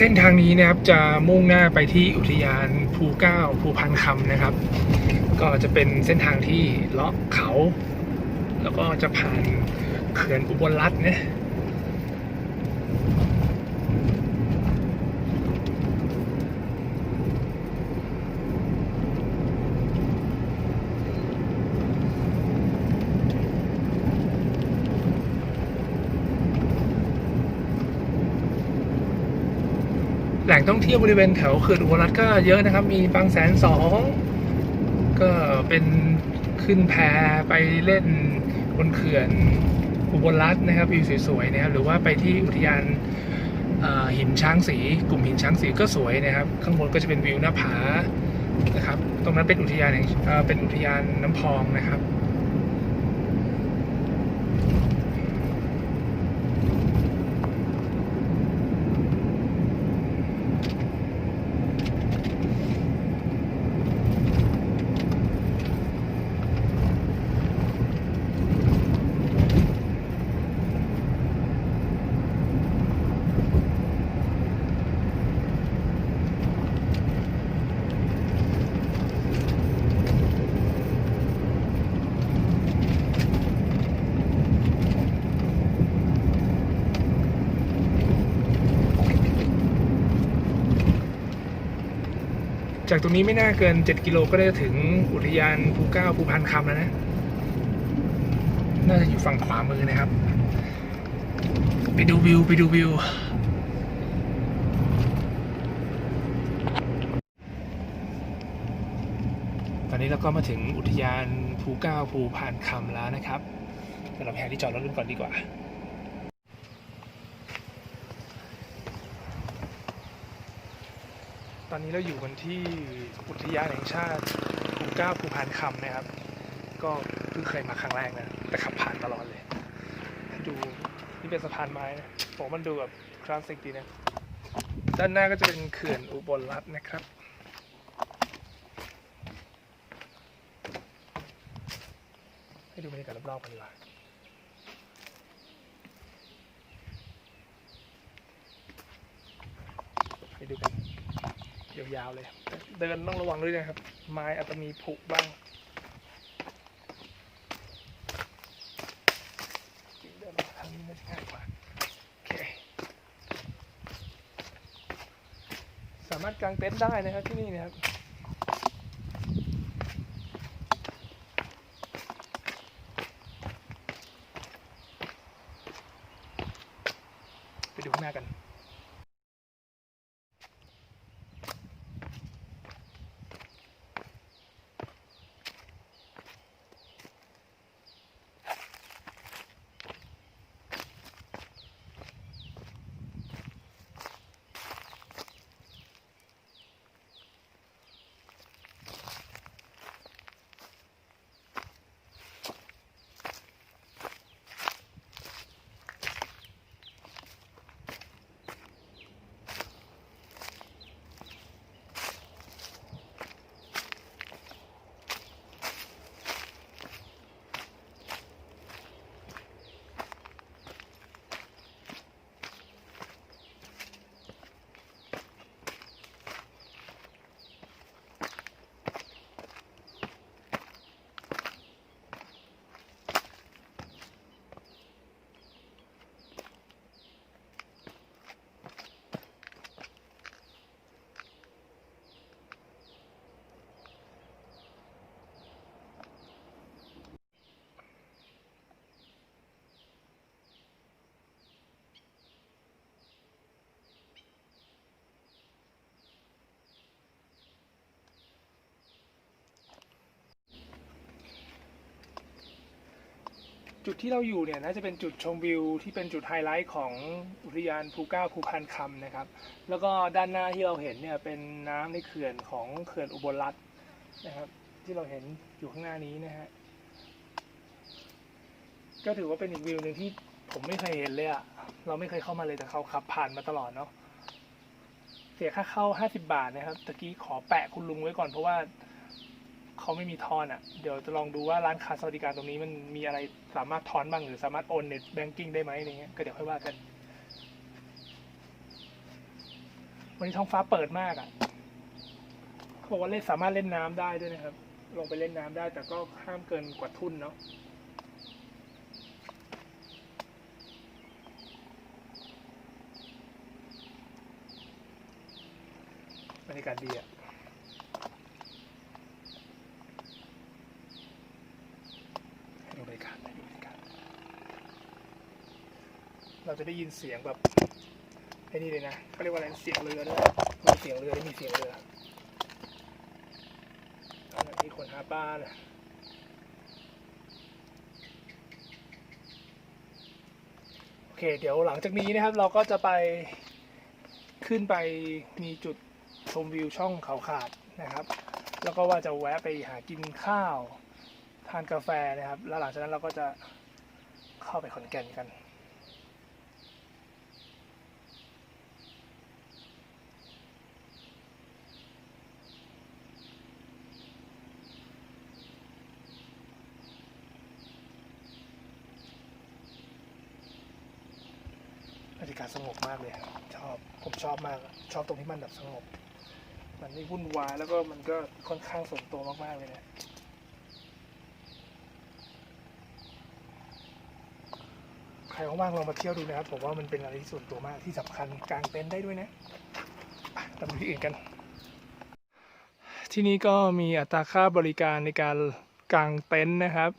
เส้นทางนี้นะครับจะมุ่งหน้าไปที่อุทยานภูเก้าภูพันคำนะครับ ก็จะเป็นเส้นทางที่เลาะเขา แล้วก็จะผ่านเขื่อนอุบลรัตน์นะ แหล่งท่องเที่ยวบริเวณแถวเขื่อนอุบลรัตน์ก็เยอะนะครับ มีบางแสนสองก็เป็นขึ้นแพไปเล่นบนเขื่อนอุบลรัตน์นะครับวิวสวยๆนะครับหรือว่าไปที่อุทยานหินช้างสี กลุ่มหินช้างสีก็สวยนะครับ ข้างบนก็จะเป็นวิวหน้าผานะครับ ตรงนั้นเป็นอุทยานแห่งเอ่อเป็นอุทยานน้ำพองนะครับ จากตรงนี้ไม่น่าเกิน 7 กิโลก็ได้ถึงอุทยานภูเก้าภูพันคำแล้วนะ น่าจะอยู่ฝั่งขวามือนะครับ ไปดูวิว ไปดูวิว ตอนนี้เราก็มาถึงอุทยานภูเก้าภูพานคำแล้วนะครับเดี๋ยวเราไปหาที่จอดรถกันก่อนดีกว่า ตอนนี้เราอยู่กันที่อุทยานแห่งชาติภูเก้าภูพานคำนะครับ ก็เพิ่งเคยมาครั้งแรกนะแต่ขับผ่านตลอดเลย ดูนี่เป็นสะพานไม้นะผมมันดูแบบคลาสสิกดีนะ ด้านหน้าก็จะเป็นเขื่อนอุบลรัตน์นะครับให้ดูบรรยากาศรอบๆกันดีกว่าไปดูกัน ยาวๆเลย เดินต้องระวังด้วยนะครับ ไม้อาจจะมีผุบ้างเดินมาทางนี้น่าจะง่ายกว่าโอเคสามารถกางเต็นท์ได้นะครับที่นี่นะครับไปดูข้างหน้ากัน จุดที่เราอยู่เนี่ยน่าจะเป็นจุดชมวิวที่เป็นจุดไฮไลท์ของอุทยานภูเก้าภูพันคำนะครับ แล้วก็ด้านหน้าที่เราเห็นเนี่ยเป็นน้ำในเขื่อนของเขื่อนอุบลรัตน์นะครับที่เราเห็นอยู่ข้างหน้านี้นะฮะก็ถือว่าเป็นอีกวิวหนึ่งที่ผมไม่เคยเห็นเลยอะเราไม่เคยเข้ามาเลยแต่เขาขับผ่านมาตลอดเนาะเสียค่าเข้า 50 บาทนะครับตะกี้ขอแปะคุณลุงไว้ก่อนเพราะว่า เขาไม่มีทอนอะ เดี๋ยวจะลองดูว่าร้านค้าสวัสดิการตรงนี้มันมีอะไรสามารถทอนบ้างหรือสามารถโอนเน็ตแบงกิ้งได้ไหมอะไรเงี้ยก็เดี๋ยวค่อยว่ากัน วันนี้ท้องฟ้าเปิดมากอะ่ะเขาบอกว่าเล่นสามารถเล่นน้ำได้ด้วยนะครับ ลงไปเล่นน้ำได้ แต่ก็ห้ามเกินกว่าทุ่นเนาะบรรยากาศดีอะให้ดูบรรยากาศให้ดูบรรยากาศ เราจะได้ยินเสียงแบบไอ้นี่เลยนะเขาเรียกว่าอะไรเสียงเรือด้วยมีเสียงเรือได้มีเสียงเรือตอนนั้นมีคนหาปลาเลยโอเค เดี๋ยวหลังจากนี้นะครับ เราก็จะไปขึ้นไปมีจุดชมวิวช่องเขาขาดนะครับ แล้วก็ว่าจะแวะไปหากินข้าว ทานกาแฟนะครับ แล้วหลังจากนั้นเราก็จะเข้าไปขอนแก่นกัน บรรยากาศสงบมากเลยครับชอบผมชอบมากชอบตรงที่มันแบบสงบ มันไม่วุ่นวายแล้วก็มันก็ค่อนข้างส่วนตัวมากๆเลยนะใครว่างๆลองมาเที่ยวดูนะครับผมว่ามันเป็นอะไรที่ส่วนตัวมากที่สำคัญกางเต็นท์ได้ด้วยนะตามที่อื่นกัน ที่นี่ก็มีอัตราค่าบริการในการกางเต็นท์นะครับ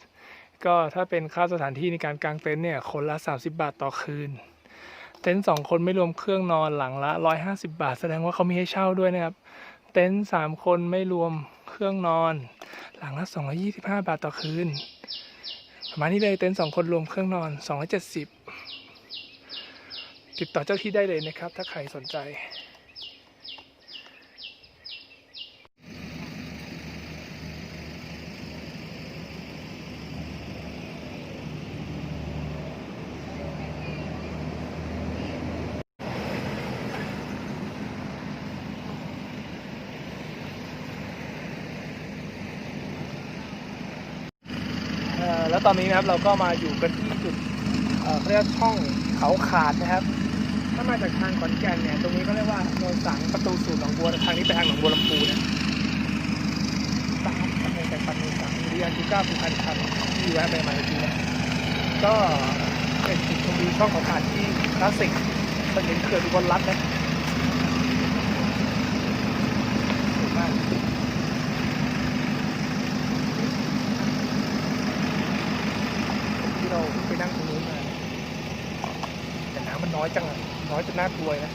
ก็ถ้าเป็นค่าสถานที่ในการกางเต็นท์เนี่ยคนละ 30 บาทต่อคืน เต็นท์สองคนไม่รวมเครื่องนอนหลังละร้อยห้าสิบาท แสดงว่าเขามีให้เช่าด้วยนะครับ เต็นท์สามคนไม่รวมเครื่องนอน หลังละสองร้อยี่สิบห้าบาทต่อคืนประมาณนี้เลยเต็นท์สองคนรวมเครื่องนอนสองร้อยเจ็ดสิบติดต่อเจ้าที่ได้เลยนะครับ ถ้าใครสนใจ แล้วตอนนี้นะครับเราก็มาอยู่กันที่จุดเรียกช่องเขาขาดนะครับ ถ้ามาจากทางขอนแก่นเนี่ย ตรงนี้ก็เรียกว่าโนนสังประตูสู่หนองบัวทางนี้ไปทางหนองบัวลำพูนะตามทางไปจากปันโนนสังหรืออาจูก้าภูคันคำที่แวะไปมาเมื่อกี้นะก็เป็นจุดชมวิวช่องเขาขาดที่คลาสสิกเป็นเห็นเขื่อนอุบลรัตน์นะสวยมาก ที่เราไปนั่งตรงนู้นมาแต่ น้อยจังน้อยจนน่ากลัวนะ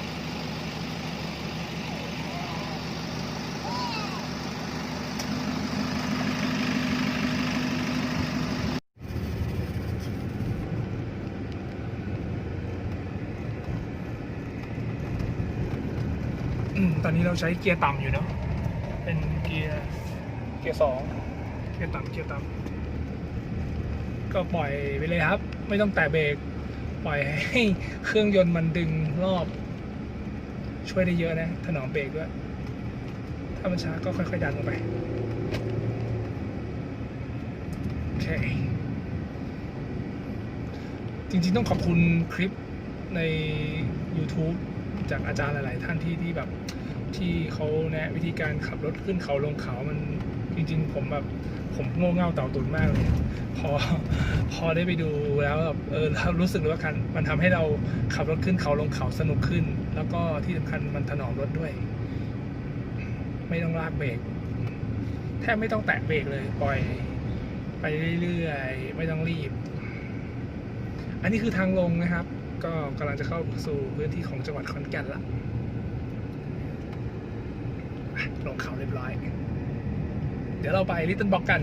ตอนนี้เราใช้เกียร์ต่ำอยู่เนาะ เป็นเกียร์ เกียร์สอง เกียร์ต่ำเกียร์ต่ำก็ปล่อยไปเลยครับ ไม่ต้องแตะเบรก ปล่อยให้เครื่องยนต์มันดึงรอบ ช่วยได้เยอะนะ ถนอมเบรกด้วย ถ้ามันช้าก็ค่อยๆดันลงไปโอเคจริงๆต้องขอบคุณคลิปใน YouTube จากอาจารย์หลาย ๆ ท่านที่ที่แบบที่เขาแนะวิธีการขับรถขึ้นเขาลงเขามัน จริง ๆ ผมแบบผมโง่เง่าเต่าตุนมากเลยพอพอได้ไปดูแล้วแบบเออเรารู้สึกเลยว่าคันมันทำให้เราขับรถขึ้นเขาลงเขาสนุกขึ้น แล้วก็ที่สำคัญมันถนอมรถด้วย ไม่ต้องลากเบรกแทบไม่ต้องแตะเบรกเลย ปล่อย ไปเรื่อยๆ ไม่ต้องรีบ อันนี้คือทางลงนะครับ ก็กำลังจะเข้าสู่พื้นที่ของจังหวัดขอนแก่นละลงเขาเรียบร้อย เดี๋ยวเราไปลิตเติ้ลบ็อกกัน